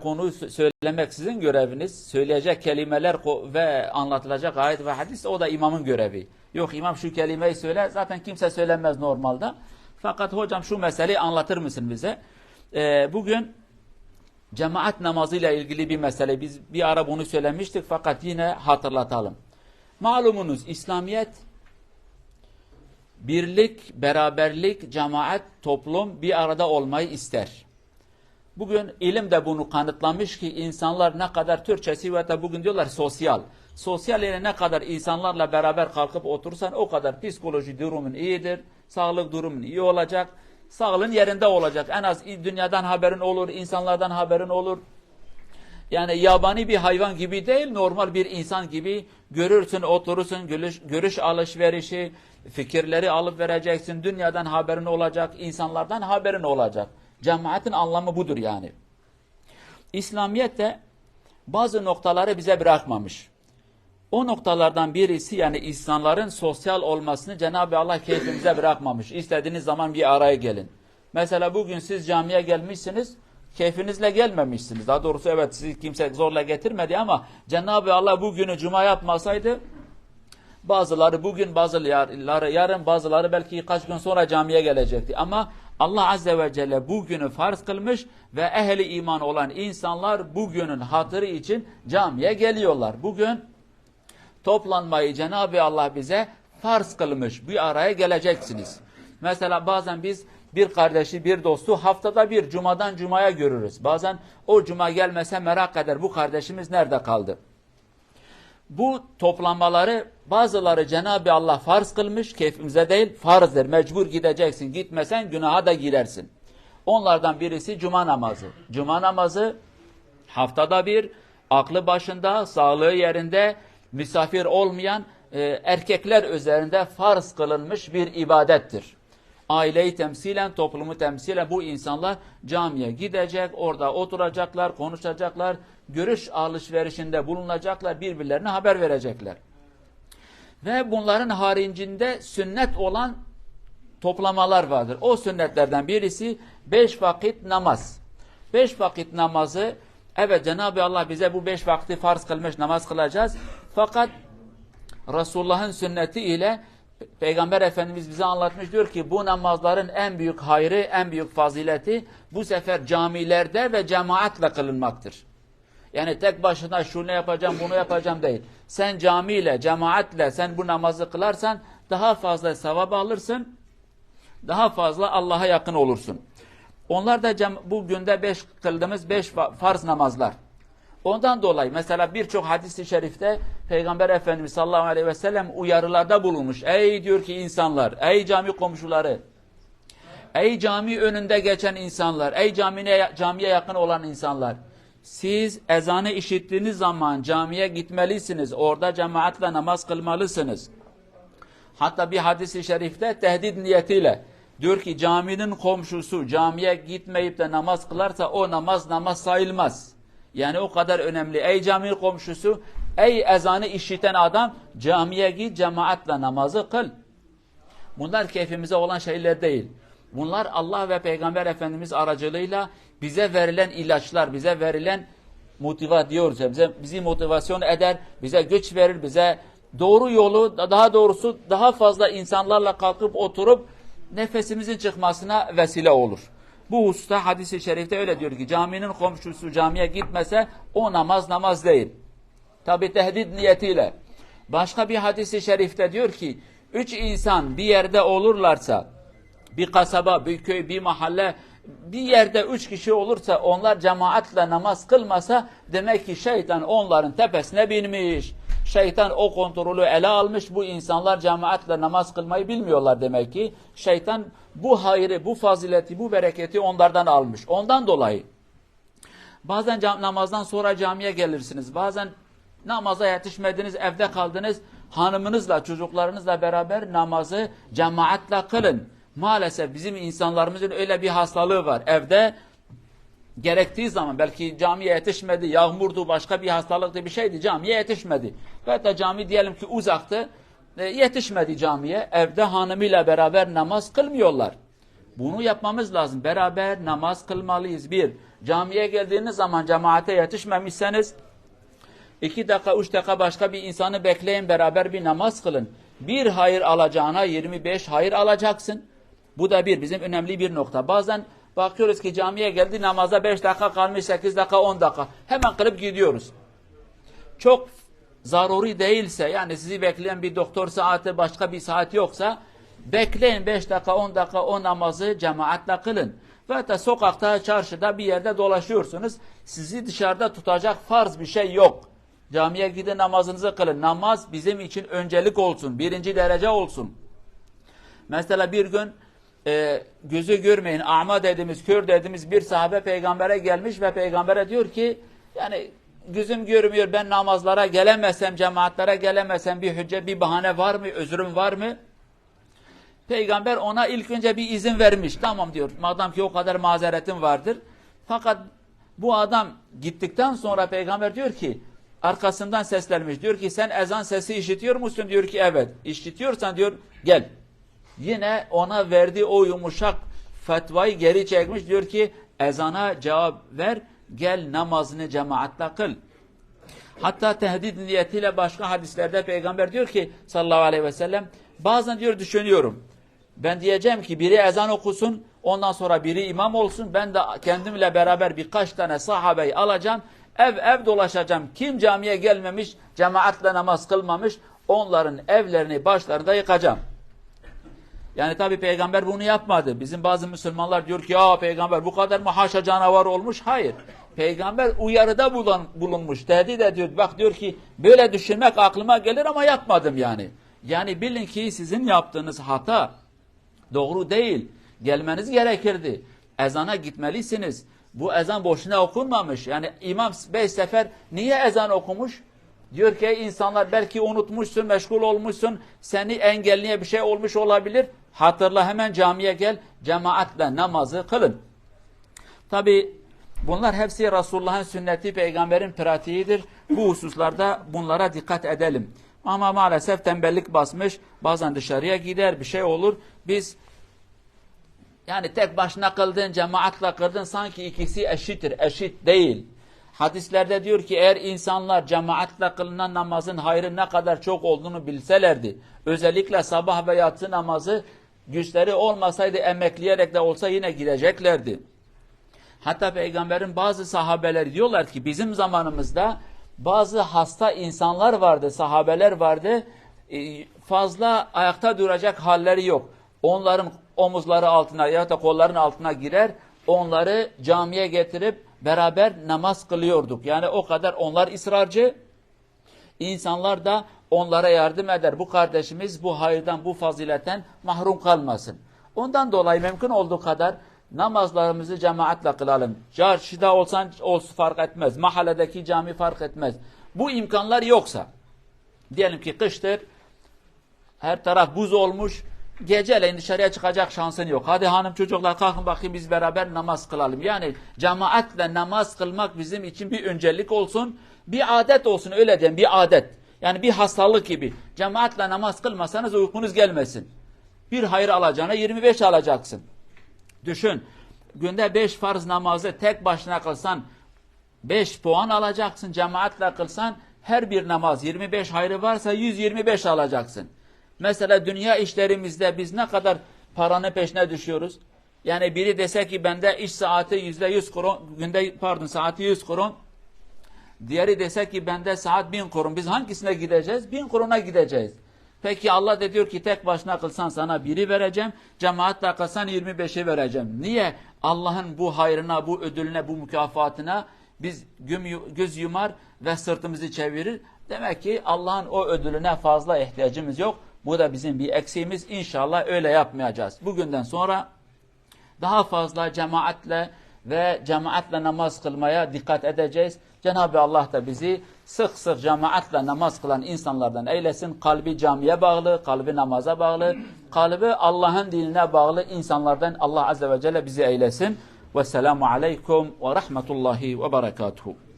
konuyu sö- söylemek sizin göreviniz. Söyleyecek kelimeler ve anlatılacak ayet ve hadis o da imamın görevi. Yok imam şu kelimeyi söyle zaten kimse söylemez normalde. Fakat hocam şu meseleyi anlatır mısın bize? Ee, bugün cemaat namazıyla ilgili bir mesele. Biz bir ara bunu söylemiştik fakat yine hatırlatalım. Malumunuz İslamiyet birlik, beraberlik, cemaat, toplum bir arada olmayı ister. Bugün ilim de bunu kanıtlamış ki insanlar ne kadar Türkçesi ve bugün diyorlar sosyal. Sosyal yere ne kadar insanlarla beraber kalkıp otursan o kadar psikoloji durumun iyidir, sağlık durumun iyi olacak, sağlığın yerinde olacak. En az dünyadan haberin olur, insanlardan haberin olur. Yani yabani bir hayvan gibi değil, normal bir insan gibi görürsün, oturursun, görüş, görüş alışverişi, fikirleri alıp vereceksin, dünyadan haberin olacak, insanlardan haberin olacak. Cemaatin anlamı budur yani. İslamiyet de bazı noktaları bize bırakmamış. O noktalardan birisi yani insanların sosyal olmasını Cenab-ı Allah keyfimize bırakmamış. İstediğiniz zaman bir araya gelin. Mesela bugün siz camiye gelmişsiniz, keyfinizle gelmemişsiniz. Daha doğrusu evet sizi kimse zorla getirmedi ama Cenab-ı Allah bugünü cuma yapmasaydı bazıları bugün bazıları yarın bazıları belki birkaç gün sonra camiye gelecekti. Ama Allah Azze ve Celle bugünü farz kılmış ve ehli iman olan insanlar bugünün hatırı için camiye geliyorlar. Bugün toplanmayı Cenab-ı Allah bize farz kılmış. Bir araya geleceksiniz. Mesela bazen biz bir kardeşi, bir dostu haftada bir cumadan cumaya görürüz. Bazen o cuma gelmese merak eder bu kardeşimiz nerede kaldı? Bu toplanmaları bazıları Cenab-ı Allah farz kılmış, keyfimize değil farzdır. Mecbur gideceksin. Gitmesen günaha da girersin. Onlardan birisi cuma namazı. Cuma namazı haftada bir, aklı başında, sağlığı yerinde, misafir olmayan e, erkekler üzerinde farz kılınmış bir ibadettir. Aileyi temsilen, toplumu temsilen bu insanlar camiye gidecek, orada oturacaklar, konuşacaklar, görüş alışverişinde bulunacaklar, birbirlerine haber verecekler. Ve bunların haricinde sünnet olan toplamalar vardır. O sünnetlerden birisi beş vakit namaz. Beş vakit namazı evet Cenab-ı Allah bize bu beş vakti farz kılmış namaz kılacağız. Fakat Resulullah'ın sünneti ile Peygamber Efendimiz bize anlatmış diyor ki bu namazların en büyük hayrı, en büyük fazileti bu sefer camilerde ve cemaatle kılınmaktır. Yani tek başına şunu yapacağım, bunu yapacağım değil. Sen camiyle, cemaatle sen bu namazı kılarsan daha fazla sevap alırsın, daha fazla Allah'a yakın olursun. Onlar da bu günde beş kıldığımız beş farz namazlar. Ondan dolayı mesela birçok hadis-i şerifte Peygamber Efendimiz sallallahu aleyhi ve sellem uyarılarda bulunmuş. Ey diyor ki insanlar, ey cami komşuları, ey cami önünde geçen insanlar, ey camiye, camiye yakın olan insanlar. Siz ezanı işittiğiniz zaman camiye gitmelisiniz. Orada cemaatle namaz kılmalısınız. Hatta bir hadis-i şerifte tehdit niyetiyle diyor ki caminin komşusu camiye gitmeyip de namaz kılarsa o namaz namaz sayılmaz. Yani o kadar önemli. Ey cami komşusu, ey ezanı işiten adam camiye git cemaatle namazı kıl. Bunlar keyfimize olan şeyler değil. Bunlar Allah ve Peygamber Efendimiz aracılığıyla bize verilen ilaçlar, bize verilen motiva diyoruz. Bize, bizi motivasyon eder, bize güç verir, bize doğru yolu, daha doğrusu daha fazla insanlarla kalkıp oturup nefesimizin çıkmasına vesile olur. Bu hususta hadis-i şerifte öyle diyor ki caminin komşusu camiye gitmese o namaz namaz değil. Tabi tehdit niyetiyle. Başka bir hadis-i şerifte diyor ki üç insan bir yerde olurlarsa bir kasaba, bir köy, bir mahalle bir yerde üç kişi olursa onlar cemaatle namaz kılmasa demek ki şeytan onların tepesine binmiş. Şeytan o kontrolü ele almış. Bu insanlar cemaatle namaz kılmayı bilmiyorlar demek ki. Şeytan bu hayrı, bu fazileti, bu bereketi onlardan almış. Ondan dolayı bazen namazdan sonra camiye gelirsiniz. Bazen namaza yetişmediniz, evde kaldınız. Hanımınızla, çocuklarınızla beraber namazı cemaatle kılın. Maalesef bizim insanlarımızın öyle bir hastalığı var. Evde gerektiği zaman belki camiye yetişmedi, yağmurdu, başka bir hastalıktı bir şeydi, camiye yetişmedi. Ve da cami diyelim ki uzaktı, e, yetişmedi camiye, evde hanımıyla beraber namaz kılmıyorlar. Bunu yapmamız lazım. Beraber namaz kılmalıyız. Bir, camiye geldiğiniz zaman cemaate yetişmemişseniz iki dakika, üç dakika başka bir insanı bekleyin beraber bir namaz kılın. Bir hayır alacağına 25 hayır alacaksın. Bu da bir bizim önemli bir nokta. Bazen bakıyoruz ki camiye geldi namaza 5 dakika kalmış 8 dakika 10 dakika. Hemen kılıp gidiyoruz. Çok zaruri değilse yani sizi bekleyen bir doktor saati başka bir saat yoksa bekleyin 5 dakika 10 dakika o namazı cemaatle kılın. Ve sokakta çarşıda bir yerde dolaşıyorsunuz. Sizi dışarıda tutacak farz bir şey yok. Camiye gidin namazınızı kılın. Namaz bizim için öncelik olsun. Birinci derece olsun. Mesela bir gün e, gözü görmeyin, ama dediğimiz, kör dediğimiz bir sahabe peygambere gelmiş ve peygambere diyor ki yani gözüm görmüyor ben namazlara gelemesem, cemaatlere gelemesem bir hücce, bir bahane var mı, özrüm var mı? Peygamber ona ilk önce bir izin vermiş. Tamam diyor. Madem ki o kadar mazeretim vardır. Fakat bu adam gittikten sonra peygamber diyor ki arkasından seslenmiş. Diyor ki sen ezan sesi işitiyor musun? Diyor ki evet. İşitiyorsan diyor gel. Yine ona verdiği o yumuşak fetvayı geri çekmiş. Diyor ki ezana cevap ver. Gel namazını cemaatle kıl. Hatta tehdit niyetiyle başka hadislerde peygamber diyor ki sallallahu aleyhi ve sellem bazen diyor düşünüyorum. Ben diyeceğim ki biri ezan okusun ondan sonra biri imam olsun ben de kendimle beraber birkaç tane sahabeyi alacağım ev ev dolaşacağım. Kim camiye gelmemiş cemaatle namaz kılmamış onların evlerini başlarında yıkacağım. Yani tabi peygamber bunu yapmadı. Bizim bazı Müslümanlar diyor ki ya peygamber bu kadar mı haşa canavar olmuş? Hayır. Peygamber uyarıda bulun, bulunmuş. Tehdit ediyor. Bak diyor ki böyle düşünmek aklıma gelir ama yapmadım yani. Yani bilin ki sizin yaptığınız hata doğru değil. Gelmeniz gerekirdi. Ezana gitmelisiniz. Bu ezan boşuna okunmamış. Yani imam beş sefer niye ezan okumuş? Diyor ki insanlar belki unutmuşsun, meşgul olmuşsun, seni engelliye bir şey olmuş olabilir. Hatırla hemen camiye gel, cemaatle namazı kılın. Tabi bunlar hepsi Resulullah'ın sünneti, peygamberin pratiğidir. Bu hususlarda bunlara dikkat edelim. Ama maalesef tembellik basmış, bazen dışarıya gider, bir şey olur. Biz yani tek başına kıldın, cemaatle kıldın sanki ikisi eşittir, eşit değil. Hadislerde diyor ki eğer insanlar cemaatle kılınan namazın hayrı ne kadar çok olduğunu bilselerdi, özellikle sabah ve yatsı namazı güçleri olmasaydı emekleyerek de olsa yine gideceklerdi. Hatta peygamberin bazı sahabeleri diyorlar ki bizim zamanımızda bazı hasta insanlar vardı, sahabeler vardı, fazla ayakta duracak halleri yok. Onların omuzları altına ya da kolların altına girer, onları camiye getirip beraber namaz kılıyorduk. Yani o kadar onlar ısrarcı, insanlar da onlara yardım eder. Bu kardeşimiz bu hayırdan, bu faziletten mahrum kalmasın. Ondan dolayı mümkün olduğu kadar namazlarımızı cemaatle kılalım. Çarşıda olsan olsun fark etmez. Mahalledeki cami fark etmez. Bu imkanlar yoksa, diyelim ki kıştır, her taraf buz olmuş, geceleyin dışarıya çıkacak şansın yok. Hadi hanım çocuklar kalkın bakayım biz beraber namaz kılalım. Yani cemaatle namaz kılmak bizim için bir öncelik olsun. Bir adet olsun öyle diyeyim bir adet. Yani bir hastalık gibi. Cemaatle namaz kılmasanız uykunuz gelmesin. Bir hayır alacağına 25 alacaksın. Düşün. Günde 5 farz namazı tek başına kılsan 5 puan alacaksın. Cemaatle kılsan her bir namaz 25 hayrı varsa 125 alacaksın. Mesela dünya işlerimizde biz ne kadar paranın peşine düşüyoruz? Yani biri dese ki bende iş saati yüzde yüz kuron, günde pardon saati yüz kuron. Diğeri dese ki bende saat bin kuron. Biz hangisine gideceğiz? Bin kurona gideceğiz. Peki Allah da diyor ki tek başına kılsan sana biri vereceğim. Cemaatle kılsan 25'i vereceğim. Niye? Allah'ın bu hayrına, bu ödülüne, bu mükafatına biz göz yumar ve sırtımızı çevirir. Demek ki Allah'ın o ödülüne fazla ihtiyacımız yok. Bu da bizim bir eksiğimiz. İnşallah öyle yapmayacağız. Bugünden sonra daha fazla cemaatle ve cemaatle namaz kılmaya dikkat edeceğiz. Cenab-ı Allah da bizi sık sık cemaatle namaz kılan insanlardan eylesin. Kalbi camiye bağlı, kalbi namaza bağlı, kalbi Allah'ın dinine bağlı insanlardan Allah Azze ve Celle bizi eylesin. Vesselamu aleykum ve rahmetullahi ve berekatuhu.